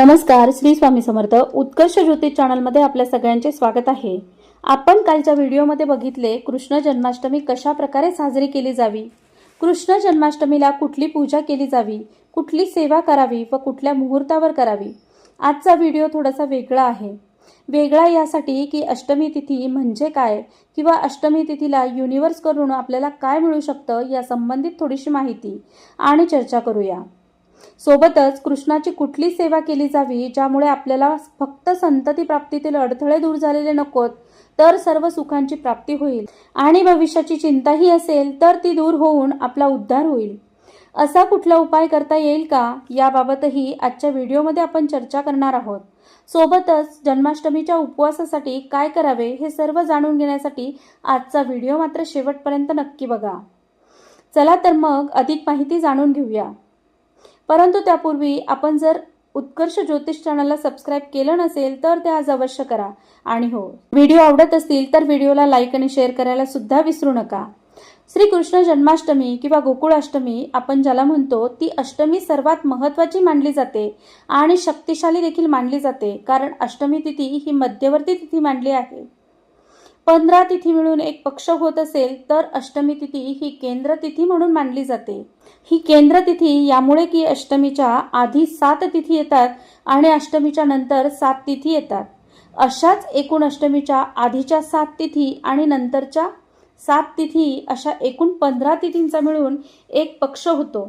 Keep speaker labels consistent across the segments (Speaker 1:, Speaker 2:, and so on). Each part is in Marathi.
Speaker 1: नमस्कार श्री स्वामी समर्थ. उत्कर्ष ज्योतिष चॅनलमध्ये आपल्या सगळ्यांचे स्वागत आहे. आपण कालच्या व्हिडिओमध्ये बघितले कृष्ण जन्माष्टमी कशा प्रकारे साजरी केली जावी? कृष्ण जन्माष्टमीला कुठली पूजा केली जावी? कुठली सेवा करावी व कुठल्या मुहूर्तावर करावी? आजचा व्हिडिओ थोडासा वेगळा आहे. वेगळा यासाठी की अष्टमी तिथी म्हणजे काय किंवा अष्टमी तिथीला युनिवर्स करून आपल्याला काय मिळू शकतं या संबंधित थोडीशी माहिती आणि चर्चा करूया. सोबतच कृष्णाची कुठली सेवा केली जावी ज्यामुळे आपल्याला फक्त संतती प्राप्तीतील अडथळे दूर झालेले नकोत तर सर्व सुखांची प्राप्ती होईल. आणि भविष्याची चिंताही असेल तर ती दूर होऊन आपला उद्धार होईल. असा कुठला उपाय करता येईल का? याबाबतही आजच्या व्हिडिओमध्ये आपण चर्चा करणार आहोत. सोबतच जन्माष्टमीच्या उपवासासाठी काय करावे हे सर्व जाणून घेण्यासाठी आजचा व्हिडिओ मात्र शेवटपर्यंत नक्की बघा. चला तर मग अधिक माहिती जाणून घेऊया. परंतु त्यापूर्वी आपण जर उत्कर्ष ज्योतिष चॅनलला सबस्क्राईब केलं नसेल तर ते आज अवश्य करा. आणि हो व्हिडिओ आवडत असतील तर व्हिडिओला लाईक आणि शेअर करायला सुद्धा विसरू नका. श्रीकृष्ण जन्माष्टमी किंवा गोकुळाष्टमी आपण ज्याला म्हणतो ती अष्टमी सर्वात महत्त्वाची मानली जाते आणि शक्तिशाली देखील मानली जाते कारण अष्टमी तिथी ही मध्यवर्ती तिथी मानली आहे. पंधरा तिथी मिळून एक पक्ष होत असेल तर अष्टमी तिथी ही केंद्र तिथी म्हणून मानली जाते. ही केंद्र तिथी यामुळे की अष्टमीच्या आधी सात तिथी येतात आणि अष्टमीच्या नंतर सात तिथी येतात. अशाच एकूण अष्टमीच्या आधीच्या सात तिथी आणि नंतरच्या सात तिथी अशा एकूण पंधरा तिथींचा मिळून एक पक्ष होतो.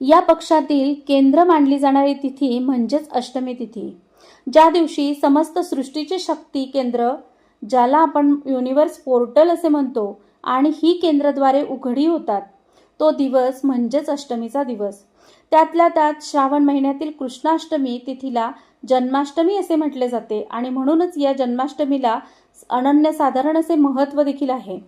Speaker 1: या पक्षातील केंद्र मानली जाणारी तिथी म्हणजेच अष्टमी तिथी. ज्या दिवशी समस्त सृष्टीचे शक्ती केंद्र ज्याला आपण युनिव्हर्स पोर्टल असे म्हणतो आणि ही केंद्रद्वारे उघडी होतात. तो दिवस म्हणजेच अष्टमीचा दिवस. त्यातल्या त्यात श्रावण महिन्यातील कृष्णाष्टमी तिथीला जन्माष्टमी असे म्हटले जाते आणि म्हणूनच या जन्माष्टमीला अनन्यसाधारण असे महत्त्व देखील आहे.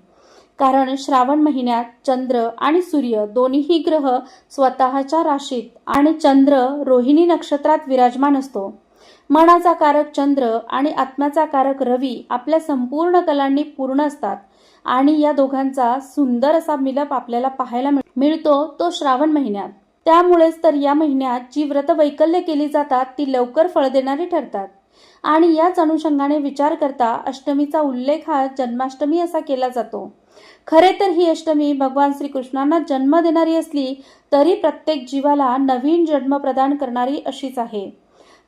Speaker 1: कारण श्रावण महिन्यात चंद्र आणि सूर्य दोन्हीही ग्रह स्वतःच्या राशीत आणि चंद्र रोहिणी नक्षत्रात विराजमान असतो. मनाचा कारक चंद्र आणि आत्म्याचा कारक रवी आपल्या संपूर्ण कलांनी पूर्ण असतात. आणि या दोघांचा सुंदर असा मिलप आपल्याला पाहायला मिळ- मिळतो तो श्रावण महिन्यात. त्यामुळेच तर या महिन्यात जी व्रत वैकल्य केली जातात ती लवकर फळ देणारी ठरतात. आणि याच अनुषंगाने विचार करता अष्टमीचा उल्लेख हा जन्माष्टमी असा केला जातो. खरे तर ही अष्टमी भगवान श्रीकृष्णांना जन्म देणारी असली तरी प्रत्येक जीवाला नवीन जन्म प्रदान करणारी अशीच आहे.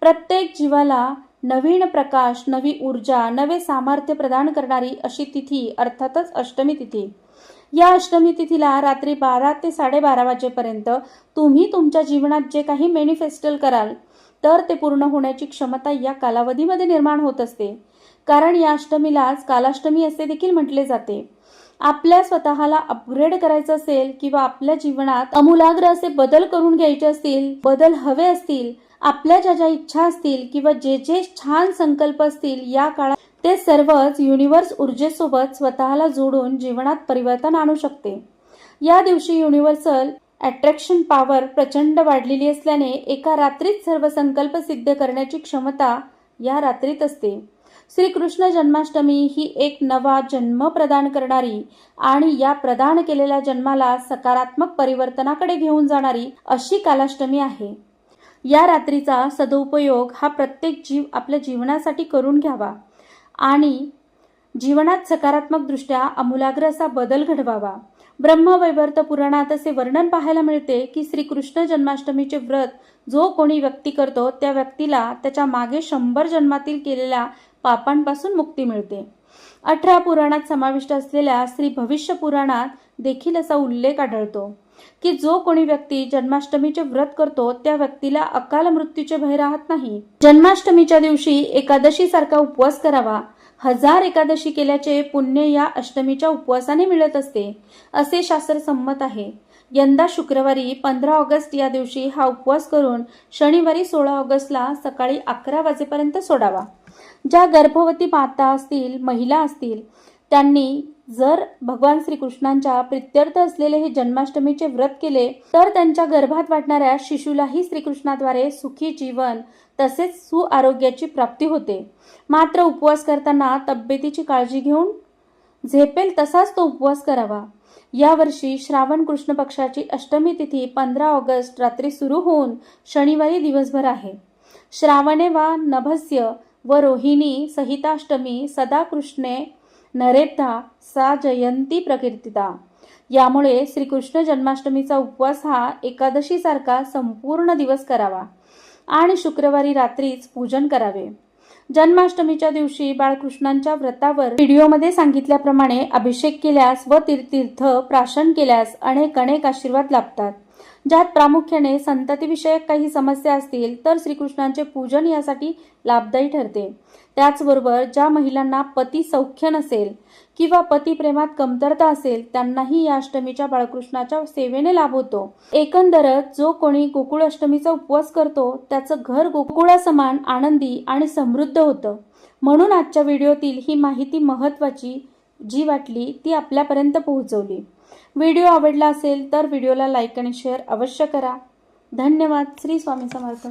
Speaker 1: प्रत्येक जीवाला नवीन प्रकाश नवी ऊर्जा नवे सामर्थ्य प्रदान करणारी अशी तिथी अर्थातच अष्टमी तिथी. या अष्टमी तिथीला रात्री बारा ते साडेबारा वाजेपर्यंत तुम्ही तुमच्या जीवनात जे काही मॅनिफेस्टल कराल तर ते पूर्ण होण्याची क्षमता या कालावधीमध्ये निर्माण होत असते. कारण या अष्टमीलाच कालाष्टमी असे देखील म्हटले जाते. आपल्या स्वतःला अपग्रेड करायचं असेल किंवा आपल्या जीवनात अमूलाग्र असे बदल करून घ्यायचे असतील बदल हवे असतील आपल्या ज्या ज्या इच्छा असतील किंवा जे जे छान संकल्प असतील या काळात ते सर्वच युनिव्हर्स ऊर्जेसोबत स्वतःला जोडून जीवनात परिवर्तन आणू शकते. या दिवशी युनिव्हर्सल अट्रॅक्शन पॉवर प्रचंड वाढलेली असल्याने एका रात्रीत सर्व संकल्प सिद्ध करण्याची क्षमता या रात्रीत असते. श्रीकृष्ण जन्माष्टमी ही एक नवा जन्म प्रदान करणारी आणि या प्रदान केलेल्या जन्माला सकारात्मक परिवर्तनाकडे घेऊन जाणारी अशी कालाष्टमी आहे. या रात्रीचा सदुपयोग हा प्रत्येक जीव आपल्या जीवनासाठी करून घ्यावा आणि जीवनात सकारात्मक दृष्ट्या अमूलाग्र असा बदल घडवावा. ब्रह्मवैवर्त पुराणात असे वर्णन पाहायला मिळते की श्रीकृष्ण जन्माष्टमीचे व्रत जो कोणी व्यक्ती करतो त्या व्यक्तीला त्याच्यामागे शंभर जन्मातील केलेल्या पापांपासून मुक्ती मिळते. अठरा पुराणात समाविष्ट असलेल्या श्री भविष्य पुराणात देखील असा उल्लेख आढळतो की जो कोणी व्यक्ती जन्माष्टमीचे व्रत करतो त्या व्यक्तीला अकाल मृत्यूचे भय राहत नाही. जन्माष्टमीच्या दिवशी एकादशी सारखा उपवास करावा. हजार एकादशी केल्याचे पुण्य या अष्टमीच्या उपवासाने मिळत असते असे शास्त्र संमत आहे. यंदा शुक्रवारी पंधरा ऑगस्ट या दिवशी हा उपवास करून शनिवारी सोळा ऑगस्टला सकाळी अकरा वाजेपर्यंत सोडावा. ज्या गर्भवती माता असतील महिला असतील त्यांनी जर भगवान श्रीकृष्णांच्या प्रित्यर्थ असलेले हे जन्माष्टमीचे व्रत केले तर त्यांच्या गर्भात वाटणाऱ्या शिशूलाही श्रीकृष्णाद्वारे सुखी जीवन तसेच सुआरोग्याची प्राप्ती होते. मात्र उपवास करताना तब्येतीची काळजी घेऊन झेपेल तसाच तो उपवास करावा. यावर्षी श्रावण कृष्ण पक्षाची अष्टमी तिथी पंधरा ऑगस्ट रात्री सुरू होऊन शनिवारी दिवसभर आहे. श्रावणे वा नभस्य व रोहिणी सहिताष्टमी सदा कृष्णे सा जयंती प्रकीर्तिता. यामुळे श्रीकृष्ण जन्माष्टमीचा उपवास हा एकादशीसारखा संपूर्ण दिवस करावा आणि शुक्रवारी रात्रीच पूजन करावे. जन्माष्टमीच्या दिवशी बाळकृष्णांच्या व्रतावर व्हिडिओमध्ये सांगितल्याप्रमाणे अभिषेक केल्यास व तीर्थ प्राशन केल्यास अनेक अनेक आशीर्वाद लाभतात. ज्यात प्रामुख्याने संततीविषयक काही समस्या असतील तर श्रीकृष्णांचे पूजन यासाठी लाभदायी ठरते. त्याचबरोबर ज्या महिलांना पती सौख्य नसेल किंवा पती प्रेमात कमतरता असेल त्यांनाही या अष्टमीच्या बाळकृष्णाच्या सेवेने लाभ होतो. एकंदरच जो कोणी गोकुळ अष्टमीचा उपवास करतो त्याचं घर गोकुळासमान आनंदी आणि समृद्ध होतं. म्हणून आजच्या व्हिडिओतील ही माहिती महत्त्वाची जी वाटली ती आपल्यापर्यंत पोहोचवली. व्हिडिओ आवडला असेल तर व्हिडिओला लाईक आणि शेअर अवश्य करा. धन्यवाद. श्री स्वामी समर्थ.